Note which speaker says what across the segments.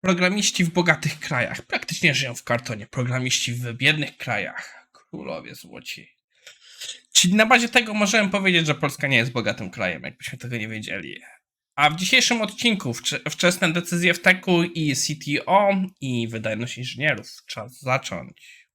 Speaker 1: Programiści w bogatych krajach praktycznie żyją w kartonie. Programiści w biednych krajach. Królowie złoci. Czyli na bazie tego możemy powiedzieć, że Polska nie jest bogatym krajem, jakbyśmy tego nie wiedzieli. A w dzisiejszym odcinku wcze- wczesne decyzje w teku i CTO i wydajność inżynierów. Czas zacząć.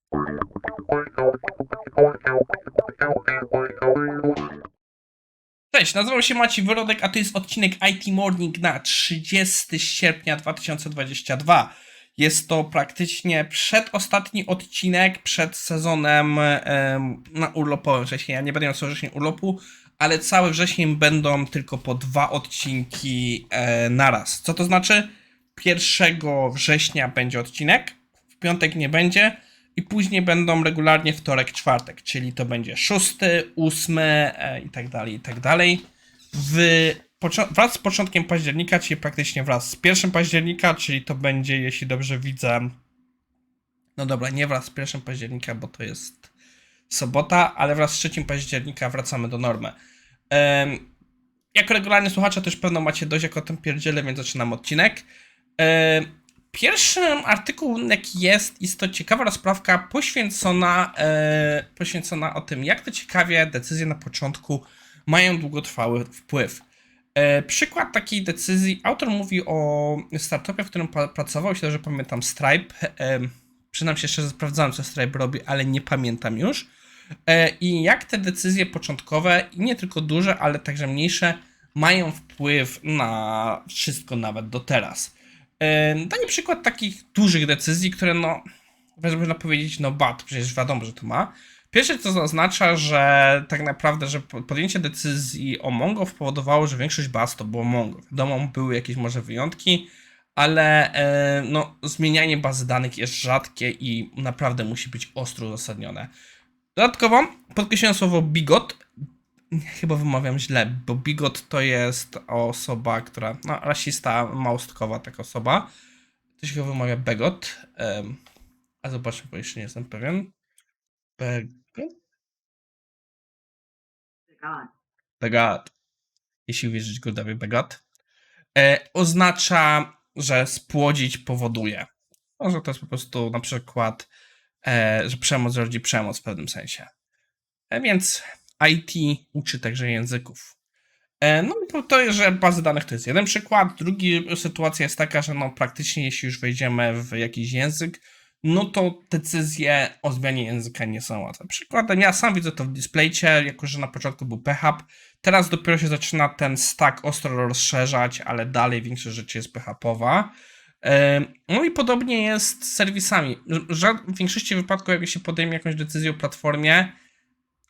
Speaker 1: Cześć, nazywam się Maciej Wyrodek, a to jest odcinek IT Morning na 30 sierpnia 2022. Jest to praktycznie przedostatni odcinek przed sezonem em, na urlopowym września. Ja nie będę miał cały wrzesień urlopu, ale cały wrzesień będą tylko po dwa odcinki e, naraz. Co to znaczy? 1 września będzie odcinek, w piątek nie będzie i później będą regularnie wtorek, czwartek, czyli to będzie szósty, ósmy e, i tak dalej, i tak dalej. W, wraz z początkiem października, czyli praktycznie wraz z 1 października, czyli to będzie, jeśli dobrze widzę, no dobra, nie wraz z 1 października, bo to jest sobota, ale wraz z 3 października wracamy do normy. Jako regularni słuchacze też pewno macie dość, jak o tym pierdzielę, więc zaczynam odcinek. Pierwszym artykułem, jaki jest, jest to ciekawa rozprawka poświęcona, e, poświęcona o tym, jak to ciekawie decyzje na początku mają długotrwały wpływ. E, przykład takiej decyzji, autor mówi o startupie, w którym pracował, myślę, że pamiętam Stripe. E, przynam się szczerze, sprawdzałem, co Stripe robi, ale nie pamiętam już. E, I jak te decyzje początkowe, nie tylko duże, ale także mniejsze, mają wpływ na wszystko nawet do teraz. E, Daję przykład takich dużych decyzji, które no, można powiedzieć, no bad, przecież wiadomo, że to ma. Pierwsze to oznacza, że tak naprawdę, że po- podjęcie decyzji o Mongo spowodowało, że większość baz to było Mongo. Wiadomo, były jakieś może wyjątki, ale e, no, zmienianie bazy danych jest rzadkie i naprawdę musi być ostro uzasadnione. Dodatkowo podkreśliłem słowo bigot. Chyba wymawiam źle, bo bigot to jest osoba, która. No, rasista, małostkowa taka osoba. To się chyba wymawia begot. em, a zobaczmy, bo jeszcze nie jestem pewien. Begot?
Speaker 2: God.
Speaker 1: Begot. Jeśli uwierzyć Goldowi Begot. E, oznacza, że spłodzić powoduje. No, że to jest po prostu na przykład, e, że przemoc rodzi przemoc w pewnym sensie. E, więc IT uczy także języków. E, no to, to że bazy danych to jest jeden przykład. Drugi sytuacja jest taka, że no praktycznie jeśli już wejdziemy w jakiś język, no to decyzje o zmianie języka nie są łatwe. Przykładem, ja sam widzę to w displaycie, jako że na początku był PHP, teraz dopiero się zaczyna ten stack ostro rozszerzać, ale dalej większość rzeczy jest PHP-owa. E, No i podobnie jest z serwisami. W większości wypadków, jak się podejmie jakąś decyzję o platformie,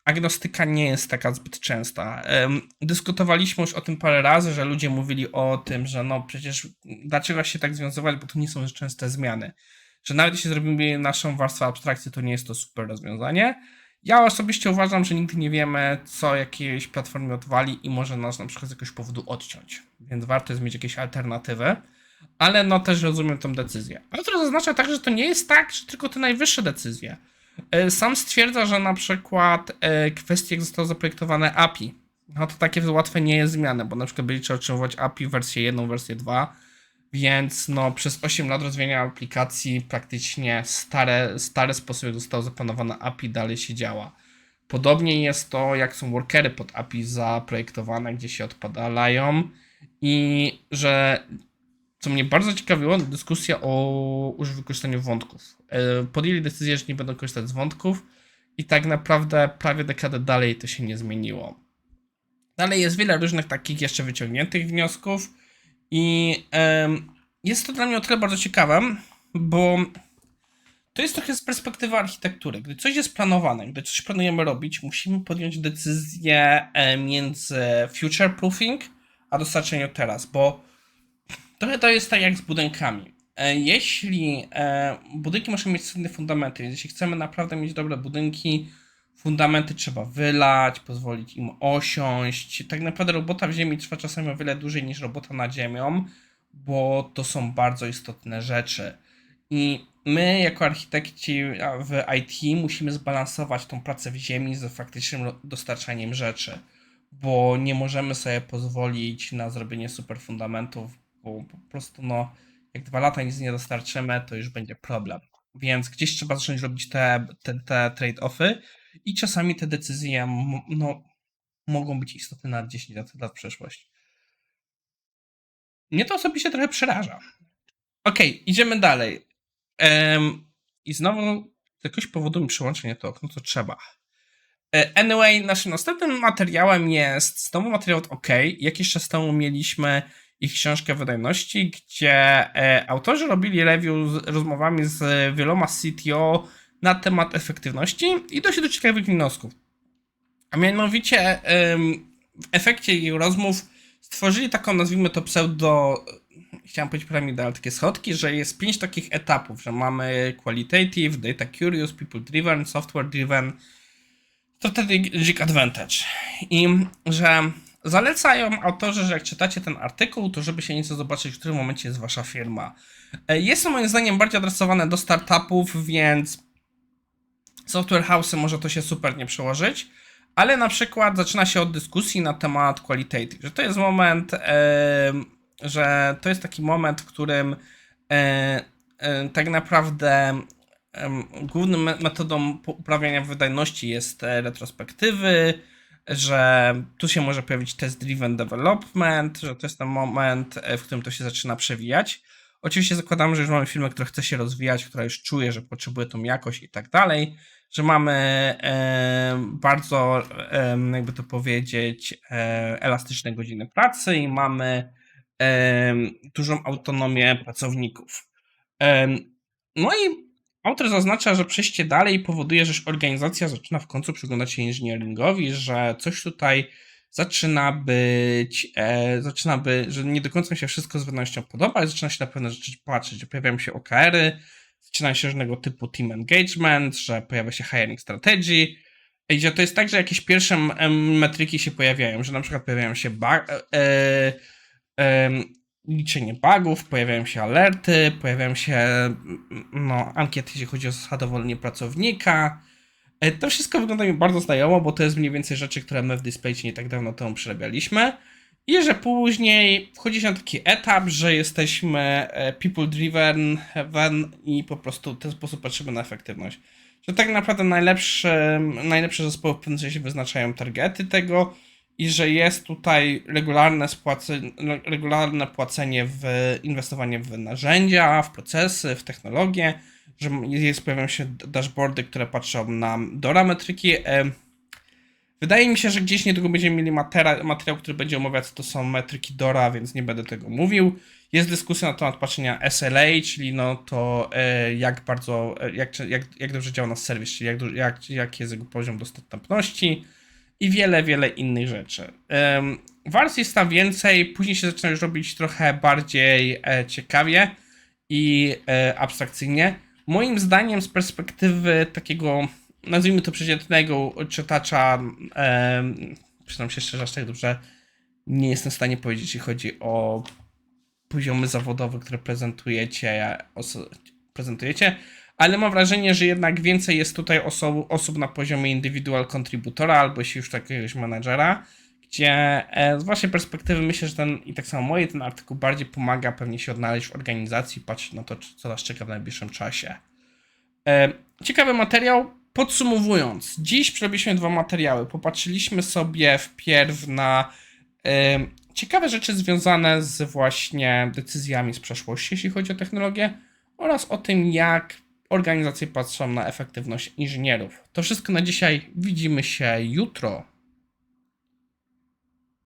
Speaker 1: agnostyka nie jest taka zbyt częsta. Dyskutowaliśmy już o tym parę razy, że ludzie mówili o tym, że no przecież dlaczego się tak związywać, bo to nie są częste zmiany. Że nawet jeśli zrobimy naszą warstwę abstrakcji, to nie jest to super rozwiązanie. Ja osobiście uważam, że nigdy nie wiemy, co jakiejś platformie odwali i może nas na przykład z jakiegoś powodu odciąć. Więc warto jest mieć jakieś alternatywy. Ale no też rozumiem tę decyzję. Ale to zaznacza także, że to nie jest tak, że tylko te najwyższe decyzje. E, Sam stwierdza, że na przykład e, kwestie, jak zostało zaprojektowane API, no to takie łatwe nie jest zmiana, bo na przykład byliście otrzymywać API wersję 1, wersję 2, więc no przez 8 lat rozwijania aplikacji praktycznie stare, stare sposoby, jak zostało zaplanowane API dalej się działa. Podobnie jest to, jak są workery pod API zaprojektowane, gdzie się odpadają i że co mnie bardzo ciekawiło, dyskusja o już wykorzystaniu wątków. E, Podjęli decyzję, że nie będą korzystać z wątków i tak naprawdę prawie dekadę dalej to się nie zmieniło. Dalej jest wiele różnych takich jeszcze wyciągniętych wniosków i jest to dla mnie o tyle bardzo ciekawe, bo to jest trochę z perspektywy architektury. Gdy coś jest planowane, gdy coś planujemy robić, musimy podjąć decyzję e, między future proofing a dostarczeniem teraz, bo Trochę to jest tak jak z budynkami. E, Jeśli e, budynki muszą mieć solidne fundamenty, więc jeśli chcemy naprawdę mieć dobre budynki, fundamenty trzeba wylać, pozwolić im osiąść. Tak naprawdę robota w ziemi trwa czasami o wiele dłużej niż robota nad ziemią, bo to są bardzo istotne rzeczy. I my, jako architekci w IT, musimy zbalansować tą pracę w ziemi z faktycznym dostarczaniem rzeczy, bo nie możemy sobie pozwolić na zrobienie super fundamentów, bo po prostu no, jak dwa lata nic nie dostarczymy, to już będzie problem. Więc gdzieś trzeba zacząć robić te, te, te trade-offy i czasami te decyzje no, mogą być istotne na 10 lat, lat w przyszłość. Mnie to osobiście trochę przeraża. Okej, idziemy dalej. Em, I znowu z jakiegoś powodu mi przyłączy nie to okno, co trzeba. E, Anyway, naszym następnym materiałem jest znowu materiał od OK. Jakiś czas temu mieliśmy ich książkę wydajności, gdzie e, autorzy robili review z rozmowami z wieloma CTO na temat efektywności i dość do ciekawych wniosków. A mianowicie w efekcie ich rozmów stworzyli taką, nazwijmy to pseudo, chciałem powiedzieć piramidę, ale takie schodki, że jest pięć takich etapów, że mamy qualitative, data curious, people driven, software driven, strategic advantage. I że zalecają autorzy, że jak czytacie ten artykuł, to żeby się nieco zobaczyć, w którym momencie jest wasza firma. E, Jest to moim zdaniem bardziej adresowane do startupów, więc software house'y może to się super nie przełożyć, ale na przykład zaczyna się od dyskusji na temat qualitative, że to jest moment, że to jest taki moment, w którym e, e, tak naprawdę główną me- metodą uprawiania wydajności jest retrospektywy, że tu się może pojawić test-driven development, że to jest ten moment, e, w którym to się zaczyna przewijać. Oczywiście zakładamy, że już mamy firmę, która chce się rozwijać, która już czuje, że potrzebuje tą jakość i tak dalej, że mamy e, bardzo, e, jakby to powiedzieć, e, elastyczne godziny pracy i mamy e, dużą autonomię pracowników. Em, No i autor zaznacza, że przejście dalej powoduje, że organizacja zaczyna w końcu przyglądać się inżynieringowi, że coś tutaj zaczyna być, e, zaczyna być, że nie do końca mi się wszystko z wydajnością podoba, ale zaczyna się na pewne rzeczy patrzeć, że pojawiają się OKR-y, zaczyna się różnego typu team engagement, że pojawia się hiring strategy, i że to jest tak, że jakieś pierwsze metryki się pojawiają, że na przykład pojawiają się ba- e, em, liczenie bugów, pojawiają się alerty, pojawiają się mm, no, ankiety, jeśli chodzi o zadowolenie pracownika. E, To wszystko wygląda mi bardzo znajomo, bo to jest mniej więcej rzeczy, które my w DisplayCie nie tak dawno temu przerabialiśmy. I że później wchodzi się na taki etap, że jesteśmy e, people driven i po prostu w ten sposób patrzymy na efektywność. Że tak naprawdę najlepsze, najlepsze zespoły w pewnym sensie wyznaczają targety tego i że jest tutaj regularne, spłace, regularne płacenie w inwestowanie w narzędzia, w procesy, w technologię, że jest, pojawiają się dashboardy, które patrzą na DORA metryki. E, Wydaje mi się, że gdzieś niedługo będziemy mieli materiał, który będzie omawiać, co to są metryki DORA, więc nie będę tego mówił. Jest dyskusja na temat patrzenia SLA, czyli no to e, jak bardzo, e, jak, jak, jak dobrze działa nasz serwis, czyli jak, jak, jaki jest jego poziom dostępności i wiele, wiele innych rzeczy. Wars jest tam więcej, później się zaczyna już robić trochę bardziej e, ciekawie i e, abstrakcyjnie. Moim zdaniem, z perspektywy takiego, nazwijmy to przeciętnego czytacza, przyznam się szczerze, aż tak dobrze nie jestem w stanie powiedzieć, jeśli chodzi o poziomy zawodowe, które prezentujecie, prezentujecie, ale mam wrażenie, że jednak więcej jest tutaj osób, osób na poziomie indywidual contributora albo jeśli już jakiegoś menadżera, gdzie e, z waszej perspektywy myślę, że ten i tak samo moje, ten artykuł bardziej pomaga pewnie się odnaleźć w organizacji, patrzeć na to, co nas czeka w najbliższym czasie. E, ciekawy materiał. Podsumowując, dziś przerobiliśmy dwa materiały. Popatrzyliśmy sobie wpierw na e, ciekawe rzeczy związane z właśnie decyzjami z przeszłości, jeśli chodzi o technologię, oraz o tym, jak organizacje patrzą na efektywność inżynierów. To wszystko na dzisiaj. Widzimy się jutro.